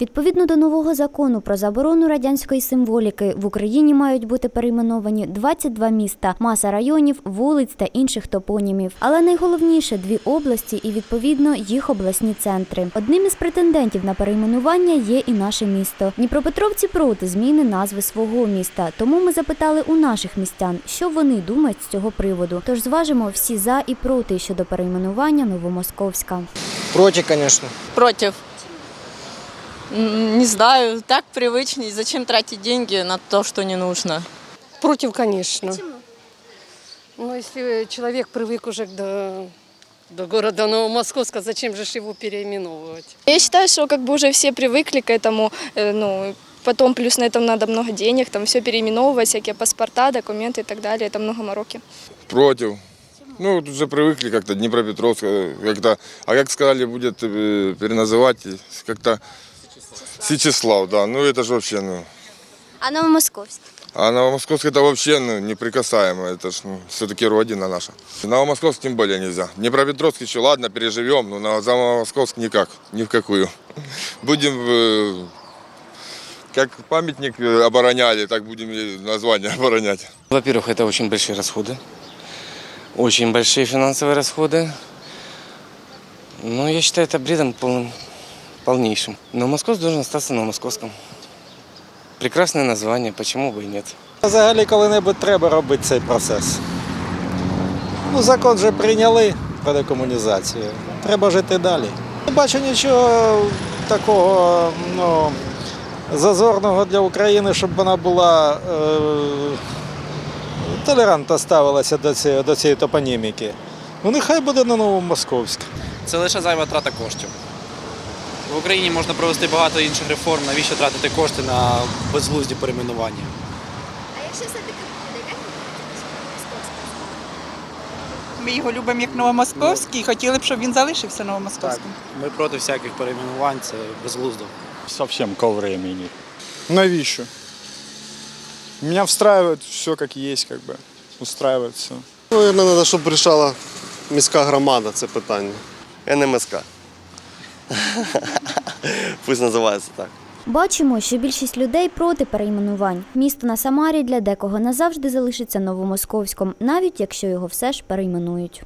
Відповідно до нового закону про заборону радянської символіки в Україні мають бути перейменовані 22 міста, маса районів, вулиць та інших топонімів. Але найголовніше дві області і відповідно їх обласні центри. Одним із претендентів на перейменування є і наше місто. Дніпропетровці проти зміни назви свого міста. Тому ми запитали у наших містян, що вони думають з цього приводу. Тож зважимо всі за і проти щодо перейменування Новомосковська. Против, конечно. Против. Не знаю, так привычней. Зачем тратить деньги на то, что не нужно? Против, конечно. Почему? Ну, если человек привык уже до, до города Новомосковска, зачем же его переименовывать? Я считаю, что как бы уже все привыкли к этому, э, ну, потом плюс на этом надо много денег, там все переименовывать, всякие паспорта, документы и так далее, это много мороки. Против. Ну, тут уже привыкли как-то Днепропетровск, э, как-то, а как сказали, будет э, переназывать как-то Сечеслав, да, ну это же вообще, ну, А Новомосковськ? а Новомосковск это вообще ну, неприкасаемо, это ж ну, все-таки родина наша. Новомосковск тем более нельзя. Днепропетровск еще ладно, переживем, но на Новомосковск никак, ни в какую. Будем э, как памятник э, обороняли, так будем и название оборонять. Во-первых, это очень большие расходы. Очень большие финансовые расходы. Ну, я считаю, это бредом полным, полнейшим. Но Москва должен остаться на московском. Прекрасное название, почему бы и нет. Взагалі коли-небудь треба робити цей процес. Ну, закон же прийняли про декомунізацію. Треба жити далі. Не бачу нічого такого ну, зазорного для України, щоб вона була е, толерантно ставилася до цієї, до цієї топоніміки. Ну, нехай буде на Новомосковськ. Це лише зайва трата коштів. В Україні можна провести багато інших реформ. Навіщо тратити кошти на безглузді перейменування? А якщо все-таки буде, як Ми його любимо як Новомосковський і хотіли б, щоб він залишився Новомосковським. Ми проти всяких перейменувань, це безглуздо. Совсем ко времени. Навіщо? Меня встраивает все как есть, как бы. Устраивает все. Ну, Наверное, треба, щоб рішала міська громада це питання. НМСК. Пусть називається так. Бачимо, що більшість людей проти перейменувань. Місто на Самарі для декого назавжди залишиться новомосковськом, навіть якщо його все ж перейменують.